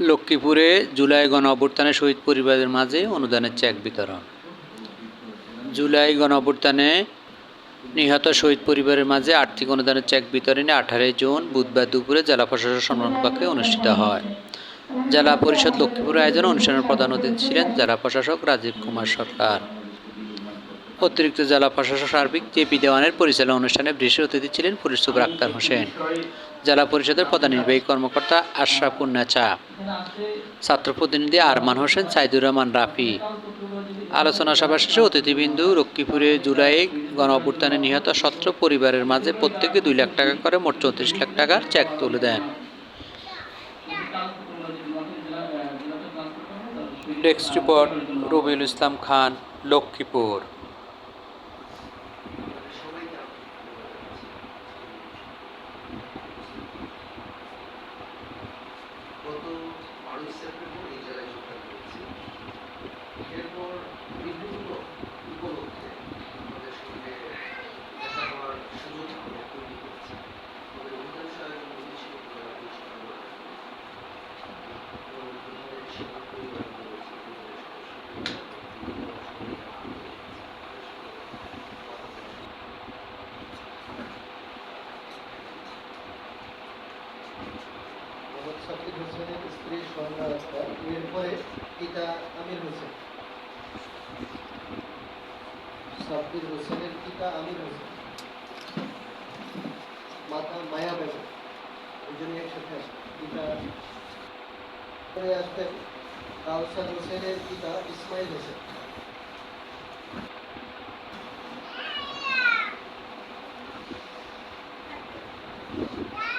লক্ষ্মীপুরে জুলাই গণ অভ্যুত্থানে শহীদ পরিবারের মাঝে অনুদানের চেক বিতরণ। জুলাই গণ অভ্যুত্থানে নিহত শহীদ পরিবারের মাঝে আর্থিক অনুদানের চেক বিতরণে আঠারোই জুন বুধবার দুপুরে জেলা প্রশাসন সম্মানকক্ষে অনুষ্ঠিত হয়। জেলা পরিষদ লক্ষ্মীপুর আয়োজনে অনুষ্ঠানের প্রধান অতিথি ছিলেন জেলা প্রশাসক রাজীব কুমার সরকার। অতিরিক্ত জেলা প্রশাসক সার্বিক জেপি দেওয়ানের পরিচালনা অনুষ্ঠানে বিশেষ অতিথি ছিলেন পুলিশ সুপার আক্তার হোসেন। জেলা পরিষদের প্রধান নির্বাহী কর্মকর্তা আশরাফুন নেচা ছাত্র প্রতিনিধি আরমান হোসেন, সাইদুর রহমান, রাফি। আলোচনা সভা শেষে অতিথিবিন্দু লক্ষ্মীপুরে জুলাই গণ অভ্যুত্থানে নিহত সত্র পরিবারের মাঝে প্রত্যেকে দুই লাখ টাকা করে মোট চৌত্রিশ লাখ টাকার চেক তুলে দেন। Desk report Rabiul Islam Khan, Lakshmipur. Shakib হোসেনের স্ত্রী সন্ধ্যা আক্তার এরপরে পিতা আমির হোসেন। সাব্বির হোসেনের পিতা আমির হোসেন। মাতা মায়া বেগম। দুজনে একসাথে আসেন। পিতা করে আসতেন কাউসার হোসেনের পিতা ইসমাইল হোসেন। Yeah.